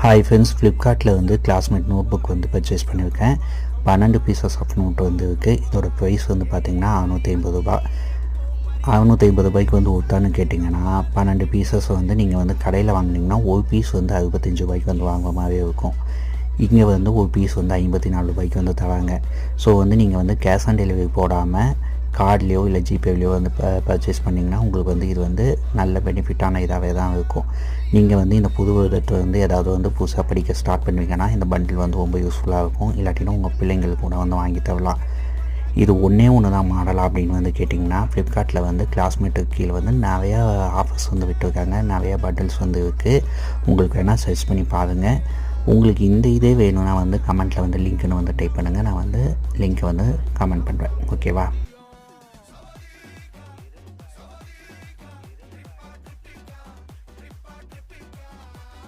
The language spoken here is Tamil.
ஹாய் ஃப்ரெண்ட்ஸ் ஃப்ளிப்கார்ட்டில் வந்து கிளாஸ்மேட் நோட் புக் வந்து பர்ச்சேஸ் பண்ணியிருக்கேன். பன்னெண்டு பீசஸ் ஆஃப் நோட் வந்து இருக்குது இதோட ப்ரைஸ் வந்து பார்த்திங்கன்னா அறநூற்றி ஐம்பது ரூபா. அறநூற்றி ஐம்பது ரூபாய்க்கு வந்து ஒத்தான்னு கேட்டிங்கன்னா பன்னெண்டு பீசஸ் வந்து நீங்கள் வந்து கடையில் வாங்கினீங்கன்னா ஒரு பீஸ் வந்து அறுபத்தஞ்சு ரூபாய்க்கு வந்து வாங்குற மாதிரி இருக்கும். இங்கே வந்து ஒரு பீஸ் வந்து ஐம்பத்தி நாலு ரூபாய்க்கு வந்து தராங்க. ஸோ வந்து நீங்கள் வந்து கேஷ் ஆன் டெலிவரி போடாமல் கார்ட்லேயோ இல்லை ஜிபேலையோ வந்து ப பர்ச்சேஸ் பண்ணிங்கன்னா உங்களுக்கு வந்து இது வந்து நல்ல பெனிஃபிட்டான இதாகவே தான் இருக்கும். நீங்கள் வந்து இந்த புது வருடத்தை வந்து ஏதாவது வந்து புதுசாக படிக்க ஸ்டார்ட் பண்ணுவீங்கன்னா இந்த பண்டில் வந்து ரொம்ப யூஸ்ஃபுல்லாக இருக்கும். இல்லாட்டினா உங்கள் பிள்ளைங்களுக்கு கூட வந்து வாங்கி தரலாம். இது ஒன்றே ஒன்று தான் மாடலாக அப்படின்னு வந்து கேட்டிங்கன்னா ஃப்ளிப்கார்ட்டில் வந்து கிளாஸ்மேட்டுக்கு கீழே வந்து நிறையா ஆஃபர்ஸ் வந்து விட்டுருக்காங்க. நிறையா பண்டில்ஸ் வந்து இருக்குது உங்களுக்கு வேணால் சர்ச் பண்ணி பாருங்கள் உங்களுக்கு இந்த இதே வேணும்னா வந்து கமெண்ட்டில் வந்து லிங்க்னு வந்து டைப் பண்ணுங்கள் நான் வந்து லிங்க்கை வந்து கமெண்ட் பண்ணுறேன் ஓகேவா